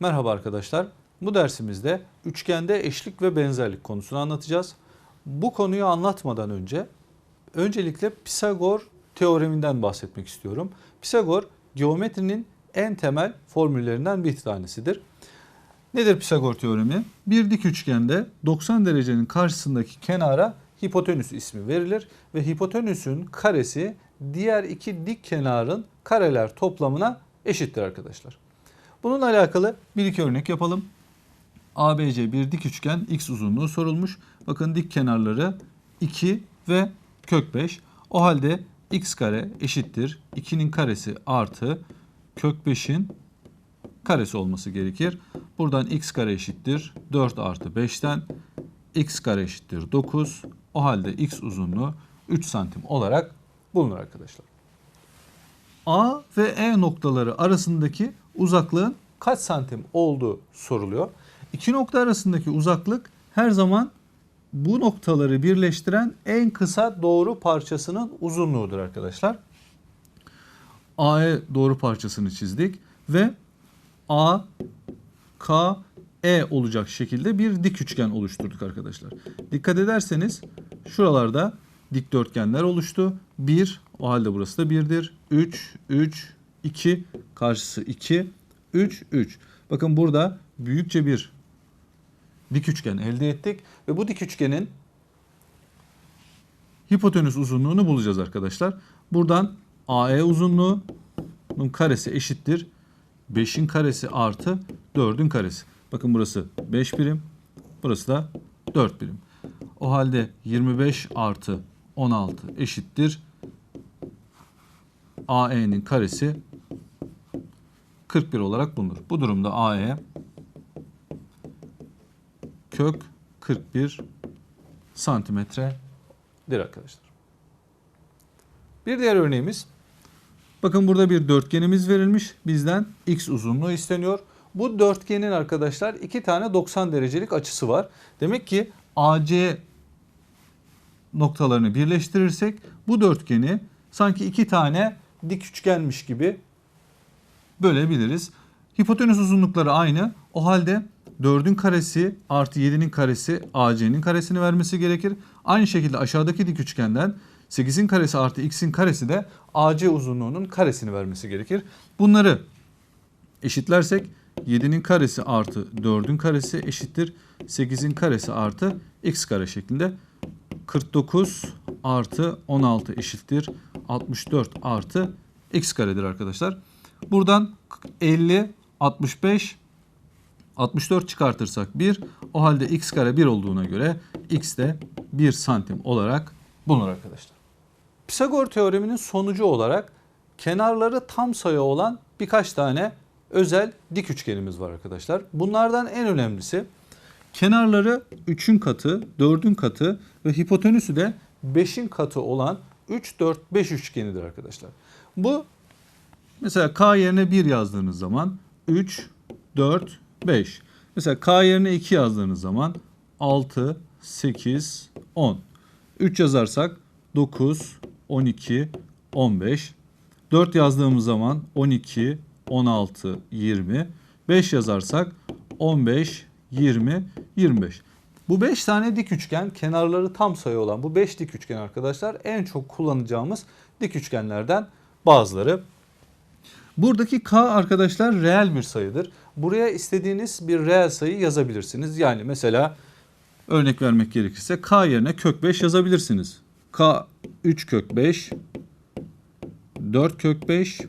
Merhaba arkadaşlar. Bu dersimizde üçgende eşlik ve benzerlik konusunu anlatacağız. Bu konuyu anlatmadan önce öncelikle Pisagor teoreminden bahsetmek istiyorum. Pisagor geometrinin en temel formüllerinden bir tanesidir. Nedir Pisagor teoremi? Bir dik üçgende 90 derecenin karşısındaki kenara hipotenüs ismi verilir ve hipotenüsün karesi diğer iki dik kenarın kareler toplamına eşittir arkadaşlar. Bununla alakalı bir iki örnek yapalım. ABC bir dik üçgen x uzunluğu sorulmuş. Bakın dik kenarları 2 ve kök 5. O halde x kare eşittir 2'nin karesi artı kök 5'in karesi olması gerekir. Buradan x kare eşittir 4 artı 5'ten x kare eşittir 9. O halde x uzunluğu 3 santim olarak bulunur arkadaşlar. A ve E noktaları arasındaki uzaklığın kaç santim olduğu soruluyor. İki nokta arasındaki uzaklık her zaman bu noktaları birleştiren en kısa doğru parçasının uzunluğudur arkadaşlar. AE doğru parçasını çizdik ve A, K, E olacak şekilde bir dik üçgen oluşturduk arkadaşlar. Dikkat ederseniz şuralarda dikdörtgenler oluştu. 1, o halde burası da 1'dir. 3, 3, 2, karşısı 2, 3, 3. Bakın burada büyükçe bir dik üçgen elde ettik ve bu dik üçgenin hipotenüs uzunluğunu bulacağız arkadaşlar. Buradan AE uzunluğunun karesi eşittir 5'in karesi artı 4'ün karesi. Bakın burası 5 birim, burası da 4 birim. O halde 25 artı 16 eşittir AE'nin karesi 41 olarak bulunur. Bu durumda AE kök 41 santimetredir arkadaşlar. Bir diğer örneğimiz bakın burada bir dörtgenimiz verilmiş. Bizden x uzunluğu isteniyor. Bu dörtgenin arkadaşlar iki tane 90 derecelik açısı var. Demek ki AC noktalarını birleştirirsek bu dörtgeni sanki iki tane dik üçgenmiş gibi bölebiliriz. Hipotenüs uzunlukları aynı. O halde 4'ün karesi artı 7'nin karesi AC'nin karesini vermesi gerekir. Aynı şekilde aşağıdaki dik üçgenden 8'in karesi artı x'in karesi de AC uzunluğunun karesini vermesi gerekir. Bunları eşitlersek 7'nin karesi artı 4'ün karesi eşittir 8'in karesi artı x kare şeklinde 49 artı 16 eşittir 64 artı x karedir arkadaşlar. Buradan 50, 65, 64 çıkartırsak 1. O halde x kare 1 olduğuna göre x de 1 santim olarak bulunur arkadaşlar. Pisagor teoreminin sonucu olarak kenarları tam sayı olan birkaç tane özel dik üçgenimiz var arkadaşlar. Bunlardan en önemlisi kenarları 3'ün katı, 4'ün katı ve hipotenüsü de 5'in katı olan 3, 4, 5 üçgenidir arkadaşlar. Bu mesela k yerine 1 yazdığınız zaman 3, 4, 5. Mesela k yerine 2 yazdığınız zaman 6, 8, 10. 3 yazarsak 9, 12, 15. 4 yazdığımız zaman 12, 16, 20. 5 yazarsak 15, 20, 25. Bu 5 tane dik üçgen kenarları tam sayı olan bu 5 dik üçgen arkadaşlar en çok kullanacağımız dik üçgenlerden bazıları. Buradaki k arkadaşlar reel bir sayıdır. Buraya istediğiniz bir reel sayı yazabilirsiniz. Yani mesela örnek vermek gerekirse k yerine kök 5 yazabilirsiniz. k 3 kök 5, 4 kök 5,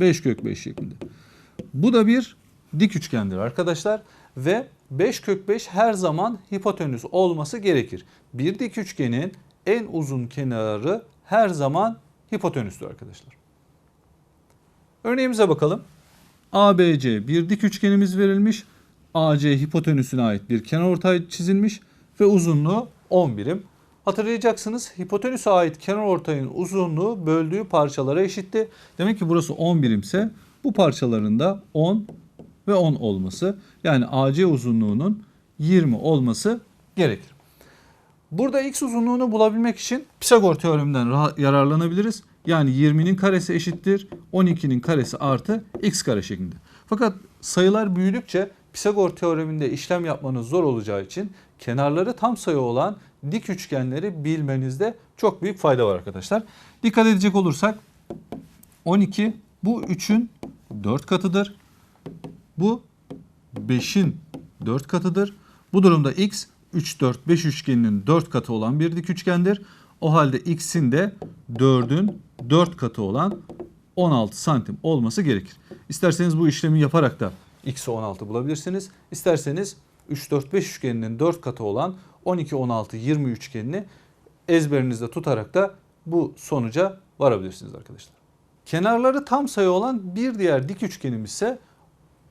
5 kök 5 şeklinde. Bu da bir dik üçgendir arkadaşlar ve 5 kök 5 her zaman hipotenüs olması gerekir. Bir dik üçgenin en uzun kenarı her zaman hipotenüstür arkadaşlar. Örneğimize bakalım. ABC bir dik üçgenimiz verilmiş. AC hipotenüsüne ait bir kenarortay çizilmiş ve uzunluğu 10 birim. Hatırlayacaksınız hipotenüse ait kenarortayın uzunluğu böldüğü parçalara eşitti. Demek ki burası 10 birimse bu parçaların da 10 ve 10 olması yani AC uzunluğunun 20 olması gerekir. Burada x uzunluğunu bulabilmek için Pisagor teoreminden yararlanabiliriz. Yani 20'nin karesi eşittir 12'nin karesi artı x kare şeklinde. Fakat sayılar büyüdükçe Pisagor teoreminde işlem yapmanız zor olacağı için kenarları tam sayı olan dik üçgenleri bilmenizde çok büyük fayda var arkadaşlar. Dikkat edecek olursak 12 bu 3'ün 4 katıdır. Bu 5'in 4 katıdır. Bu durumda x 3 4 5 üçgeninin 4 katı olan bir dik üçgendir. O halde x'in de 4'ün 4 katı olan 16 santim olması gerekir. İsterseniz bu işlemi yaparak da x'i 16 bulabilirsiniz. İsterseniz 3 4 5 üçgeninin 4 katı olan 12 16 20 üçgenini ezberinizde tutarak da bu sonuca varabilirsiniz arkadaşlar. Kenarları tam sayı olan bir diğer dik üçgenimiz ise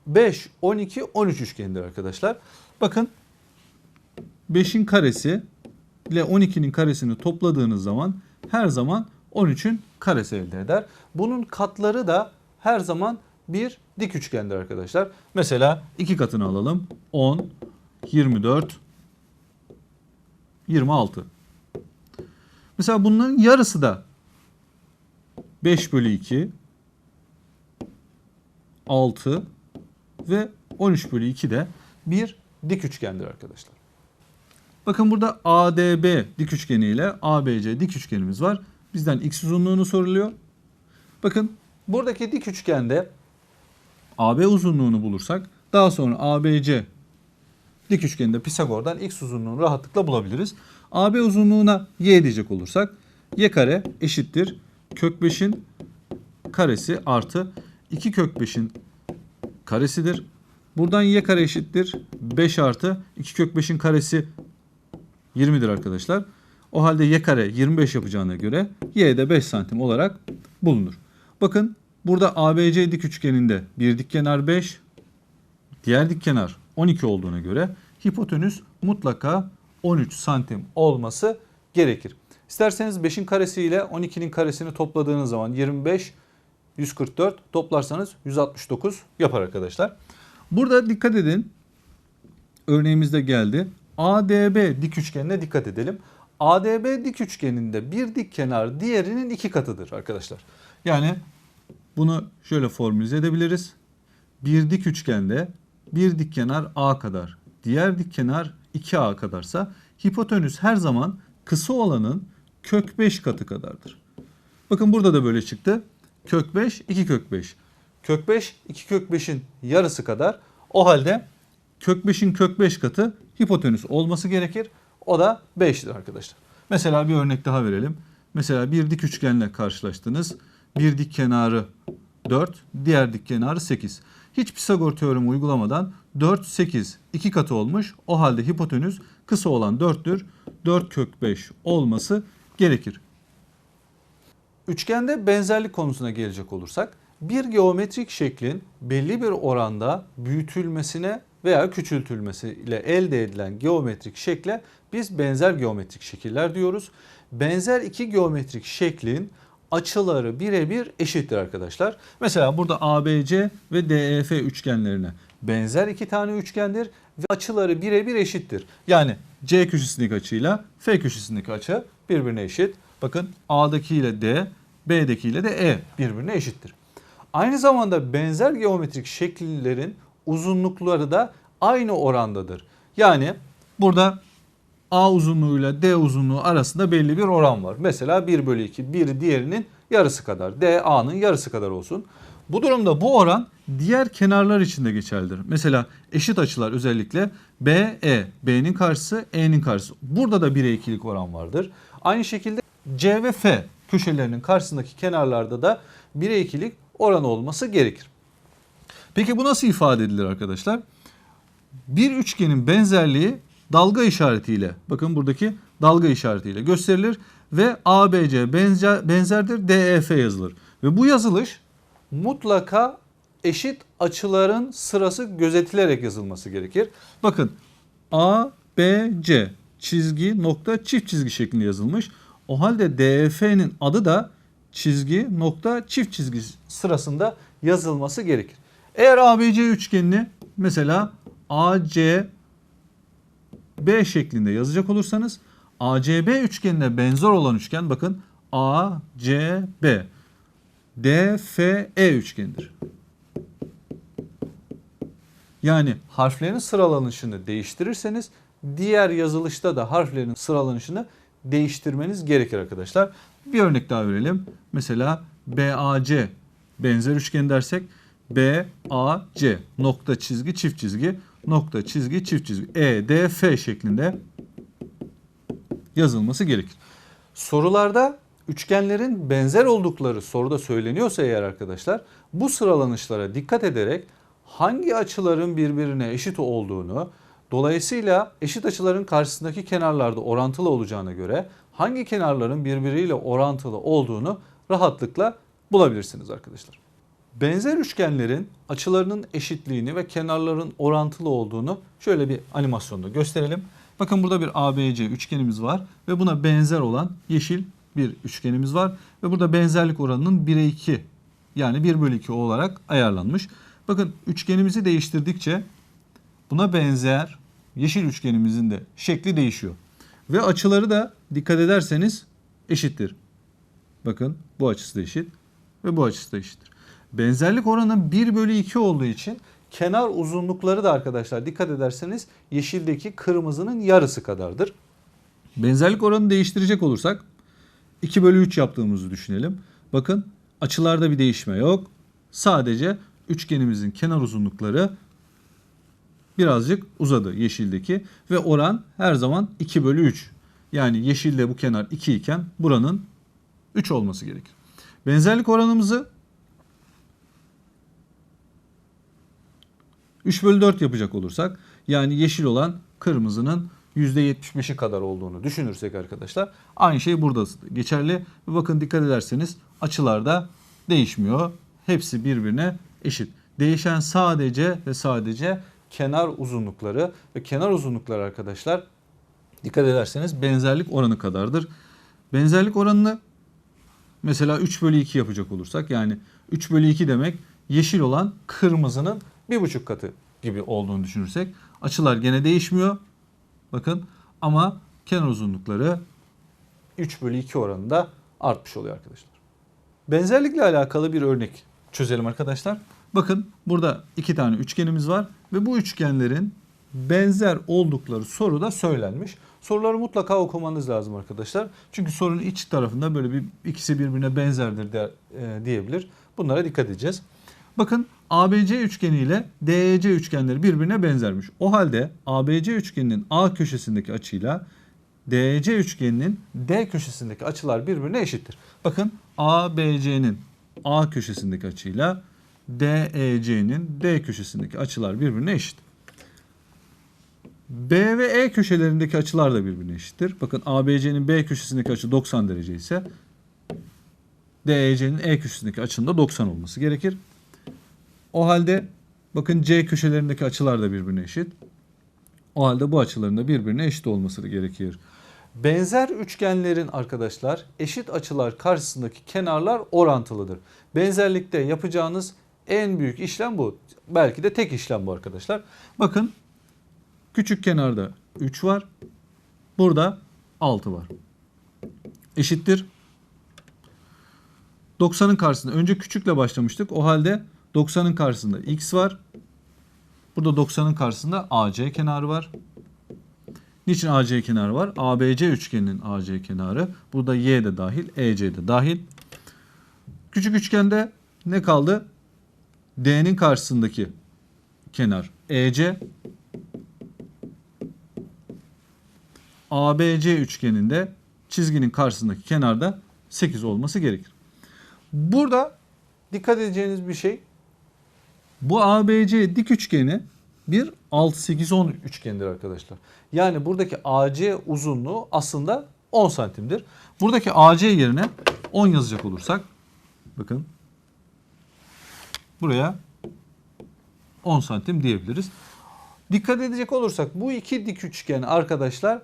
5, 12, 13 üçgenidir arkadaşlar. Bakın 5'in karesi ile 12'nin karesini topladığınız zaman her zaman 13'ün karesi elde eder. Bunun katları da her zaman bir dik üçgendir arkadaşlar. Mesela iki katını alalım. 10, 24, 26. Mesela bunların yarısı da 5 bölü 2, 6 ve 13 bölü 2 de bir dik üçgendir arkadaşlar. Bakın burada ADB dik üçgeni ile ABC dik üçgenimiz var. Bizden x uzunluğunu soruluyor. Bakın buradaki dik üçgende AB uzunluğunu bulursak daha sonra ABC dik üçgeninde Pisagor'dan x uzunluğunu rahatlıkla bulabiliriz. AB uzunluğuna y diyecek olursak y kare eşittir kök 5'in karesi artı 2 kök 5'in karesidir. Buradan y kare eşittir 5 artı 2 kök 5'in karesi 20'dir arkadaşlar. O halde y kare 25 yapacağına göre y de 5 santim olarak bulunur. Bakın burada ABC dik üçgeninde bir dik kenar 5, diğer dik kenar 12 olduğuna göre hipotenüs mutlaka 13 santim olması gerekir. İsterseniz 5'in karesi ile 12'nin karesini topladığınız zaman 25, 144 toplarsanız 169 yapar arkadaşlar. Burada dikkat edin. Örneğimizde geldi. ADB dik üçgenine dikkat edelim. ADB dik üçgeninde bir dik kenar diğerinin iki katıdır arkadaşlar. Yani bunu şöyle formülize edebiliriz. Bir dik üçgende bir dik kenar A kadar, diğer dik kenar 2A kadarsa hipotenüs her zaman kısa olanın kök 5 katı kadardır. Bakın burada da böyle çıktı. Kök 5, 2 kök 5. Kök 5, 2 kök 5'in yarısı kadar. O halde kök 5'in kök 5 katı hipotenüs olması gerekir. O da 5'tir arkadaşlar. Mesela bir örnek daha verelim. Mesela bir dik üçgenle karşılaştınız. Bir dik kenarı 4, diğer dik kenarı 8. Hiç Pisagor teoremi uygulamadan 4, 8 iki katı olmuş. O halde hipotenüs kısa olan 4'tür. 4 kök 5 olması gerekir. Üçgende benzerlik konusuna gelecek olursak bir geometrik şeklin belli bir oranda büyütülmesine veya küçültülmesiyle elde edilen geometrik şekle biz benzer geometrik şekiller diyoruz. Benzer iki geometrik şeklin açıları birebir eşittir arkadaşlar. Mesela burada ABC ve DEF üçgenlerine benzer iki tane üçgendir ve açıları birebir eşittir. Yani C köşesindeki açıyla F köşesindeki açı birbirine eşit. Bakın A'daki ile D, B'deki ile de E birbirine eşittir. Aynı zamanda benzer geometrik şekillerin uzunlukları da aynı orandadır. Yani burada A uzunluğuyla D uzunluğu arasında belli bir oran var. Mesela 1 bölü 2, biri diğerinin yarısı kadar. D A'nın yarısı kadar olsun. Bu durumda bu oran diğer kenarlar için de geçerlidir. Mesela eşit açılar özellikle B, E, B'nin karşısı, E'nin karşısı. Burada da 1'e 2'lik oran vardır. Aynı şekilde C ve F köşelerinin karşısındaki kenarlarda da 1'e 2'lik oran olması gerekir. Peki bu nasıl ifade edilir arkadaşlar? Bir üçgenin benzerliği dalga işaretiyle bakın buradaki dalga işaretiyle gösterilir ve ABC benzer, benzerdir DEF yazılır. Ve bu yazılış mutlaka eşit açıların sırası gözetilerek yazılması gerekir. Bakın ABC çizgi nokta çift çizgi şeklinde yazılmış. O halde DEF'nin adı da çizgi nokta çift çizgi sırasında yazılması gerekir. Eğer ABC üçgenini mesela AC B şeklinde yazacak olursanız ACB üçgenine benzer olan üçgen bakın ACB DFE üçgenidir. Yani harflerin sıralanışını değiştirirseniz diğer yazılışta da harflerin sıralanışını değiştirmeniz gerekir arkadaşlar. Bir örnek daha verelim. Mesela BAC benzer üçgen dersek BAC nokta çizgi çift çizgi nokta çizgi çift çizgi EDF şeklinde yazılması gerekir. Sorularda üçgenlerin benzer oldukları soruda söyleniyorsa eğer arkadaşlar bu sıralanışlara dikkat ederek hangi açıların birbirine eşit olduğunu dolayısıyla eşit açıların karşısındaki kenarlarda orantılı olacağına göre hangi kenarların birbiriyle orantılı olduğunu rahatlıkla bulabilirsiniz arkadaşlar. Benzer üçgenlerin açılarının eşitliğini ve kenarların orantılı olduğunu şöyle bir animasyonda gösterelim. Bakın burada bir ABC üçgenimiz var ve buna benzer olan yeşil bir üçgenimiz var. Ve burada benzerlik oranının 1'e 2 yani 1 bölü 2 olarak ayarlanmış. Bakın üçgenimizi değiştirdikçe buna benzer yeşil üçgenimizin de şekli değişiyor. Ve açıları da dikkat ederseniz eşittir. Bakın bu açısı da eşit ve bu açısı da eşittir. Benzerlik oranı 1 bölü 2 olduğu için kenar uzunlukları da arkadaşlar dikkat ederseniz yeşildeki kırmızının yarısı kadardır. Benzerlik oranını değiştirecek olursak 2 bölü 3 yaptığımızı düşünelim. Bakın açılarda bir değişme yok. Sadece üçgenimizin kenar uzunlukları birazcık uzadı yeşildeki ve oran her zaman 2 bölü 3. Yani yeşilde bu kenar 2 iken buranın 3 olması gerekir. Benzerlik oranımızı 3 bölü 4 yapacak olursak yani yeşil olan kırmızının %75'i kadar olduğunu düşünürsek arkadaşlar aynı şey burada geçerli. Bakın dikkat ederseniz açılarda değişmiyor. Hepsi birbirine eşit. Değişen sadece ve sadece kenar uzunlukları ve kenar uzunlukları arkadaşlar dikkat ederseniz benzerlik oranı kadardır. Benzerlik oranını mesela 3 bölü 2 yapacak olursak yani 3 bölü 2 demek yeşil olan kırmızının bir buçuk katı gibi olduğunu düşünürsek açılar gene değişmiyor. Bakın ama kenar uzunlukları 3 bölü 2 oranında artmış oluyor arkadaşlar. Benzerlikle alakalı bir örnek çözelim arkadaşlar. Bakın burada iki tane üçgenimiz var ve bu üçgenlerin benzer oldukları soruda söylenmiş. Soruları mutlaka okumanız lazım arkadaşlar. Çünkü sorunun iç tarafında böyle bir ikisi birbirine benzerdir de, e, diyebilir. Bunlara dikkat edeceğiz. Bakın ABC üçgeni ile DEC üçgenleri birbirine benzermiş. O halde ABC üçgeninin A köşesindeki açıyla DEC üçgeninin D köşesindeki açılar birbirine eşittir. Bakın ABC'nin A köşesindeki açıyla DEC'nin D köşesindeki açılar birbirine eşit. B ve E köşelerindeki açılar da birbirine eşittir. Bakın ABC'nin B köşesindeki açı 90 derece ise DEC'nin E köşesindeki açının da 90 olması gerekir. O halde bakın C köşelerindeki açılar da birbirine eşit. O halde bu açıların da birbirine eşit olması gerekir. Benzer üçgenlerin arkadaşlar eşit açılar karşısındaki kenarlar orantılıdır. Benzerlikte yapacağınız en büyük işlem bu. Belki de tek işlem bu arkadaşlar. Bakın küçük kenarda 3 var. Burada 6 var. Eşittir. 90'ın karşısında önce küçükle başlamıştık. O halde 90'ın karşısında x var. Burada 90'ın karşısında AC kenarı var. Niçin AC kenarı var? ABC üçgeninin AC kenarı. Burada Y de dahil, EC de dahil. Küçük üçgende ne kaldı? D'nin karşısındaki kenar EC. ABC üçgeninde çizginin karşısındaki kenarda 8 olması gerekir. Burada dikkat edeceğiniz bir şey bu ABC dik üçgeni bir 6 8 10 üçgenidir arkadaşlar. Yani buradaki AC uzunluğu aslında 10 santimdir. Buradaki AC yerine 10 yazacak olursak bakın buraya 10 santim diyebiliriz. Dikkat edecek olursak bu iki dik üçgen arkadaşlar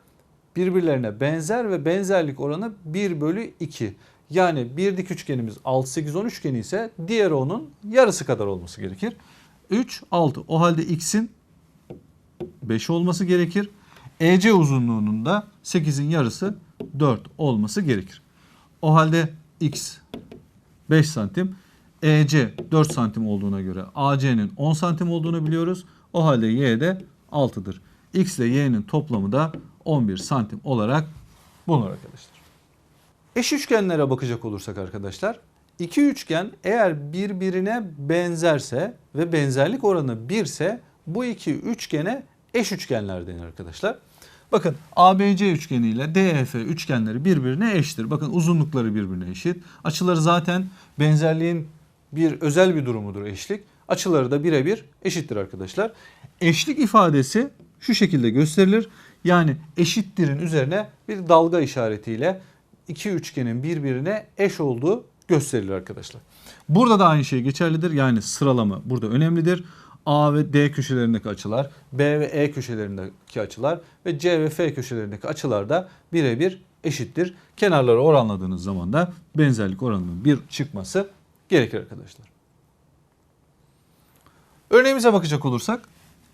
birbirlerine benzer ve benzerlik oranı 1 bölü 2. Yani bir dik üçgenimiz 6, 8, 10 üçgeni ise diğer onun yarısı kadar olması gerekir. 3, 6. O halde x'in 5 olması gerekir. EC uzunluğunun da 8'in yarısı 4 olması gerekir. O halde x 5 santim. EC 4 santim olduğuna göre AC'nin 10 santim olduğunu biliyoruz. O halde Y de 6'dır. X ile Y'nin toplamı da 11 santim olarak bulunur arkadaşlar. Eş üçgenlere bakacak olursak arkadaşlar, iki üçgen eğer birbirine benzerse ve benzerlik oranı 1 ise bu iki üçgene eş üçgenler denir arkadaşlar. Bakın ABC üçgeni ile DEF üçgenleri birbirine eşittir. Bakın uzunlukları birbirine eşit. Açıları zaten benzerliğin bir özel bir durumudur eşlik. Açıları da birebir eşittir arkadaşlar. Eşlik ifadesi şu şekilde gösterilir. Yani eşittirin üzerine bir dalga işaretiyle iki üçgenin birbirine eş olduğu gösterilir arkadaşlar. Burada da aynı şey geçerlidir. Yani sıralama burada önemlidir. A ve D köşelerindeki açılar, B ve E köşelerindeki açılar ve C ve F köşelerindeki açılar da birebir eşittir. Kenarları oranladığınız zaman da benzerlik oranının bir çıkması gerekir arkadaşlar. Örneğimize bakacak olursak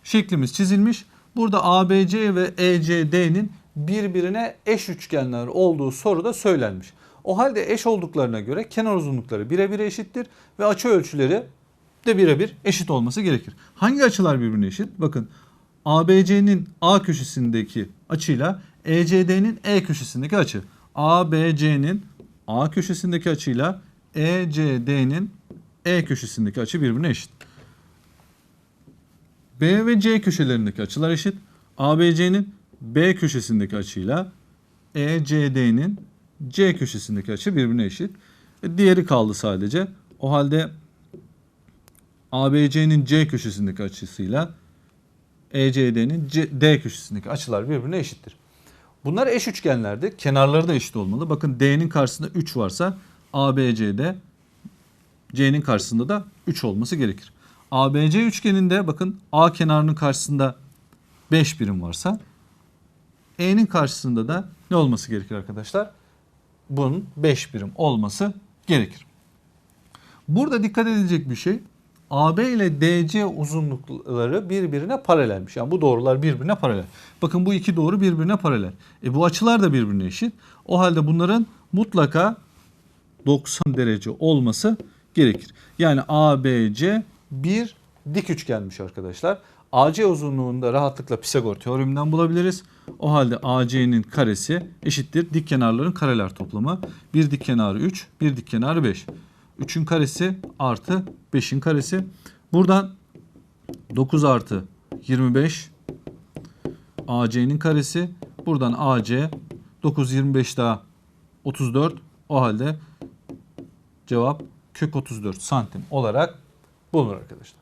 şeklimiz çizilmiş. Burada ABC ve ECD'nin birbirine eş üçgenler olduğu soruda söylenmiş. O halde eş olduklarına göre kenar uzunlukları birebir eşittir ve açı ölçüleri de birebir eşit olması gerekir. Hangi açılar birbirine eşit? Bakın ABC'nin A köşesindeki açıyla ECD'nin E köşesindeki açı. ABC'nin A köşesindeki açıyla ECD'nin E köşesindeki açı birbirine eşit. B ve C köşelerindeki açılar eşit. ABC'nin B köşesindeki açıyla ECD'nin C köşesindeki açı birbirine eşit. E, diğeri kaldı sadece. O halde ABC'nin C köşesindeki açısıyla ECD'nin D köşesindeki açılar birbirine eşittir. Bunlar eş üçgenlerdi. Kenarları da eşit olmalı. Bakın D'nin karşısında 3 varsa ABC'de C'nin karşısında da 3 olması gerekir. ABC üçgeninde bakın A kenarının karşısında 5 birim varsa E'nin karşısında da ne olması gerekir arkadaşlar? Bunun 5 birim olması gerekir. Burada dikkat edilecek bir şey AB ile DC uzunlukları birbirine paralelmiş. Yani bu doğrular birbirine paralel. Bakın bu iki doğru birbirine paralel. E bu açılar da birbirine eşit. O halde bunların mutlaka 90 derece olması gerekir. Yani ABC bir dik üçgenmiş arkadaşlar. AC uzunluğunda rahatlıkla Pisagor teoreminden bulabiliriz. O halde AC'nin karesi eşittir dik kenarların kareler toplamı. Bir dik kenarı 3, bir dik kenarı 5. 3'ün karesi artı 5'in karesi. Buradan 9 artı 25 AC'nin karesi. Buradan AC 9 25 daha 34. O halde cevap kök 34 santim olarak bulunur arkadaşlar.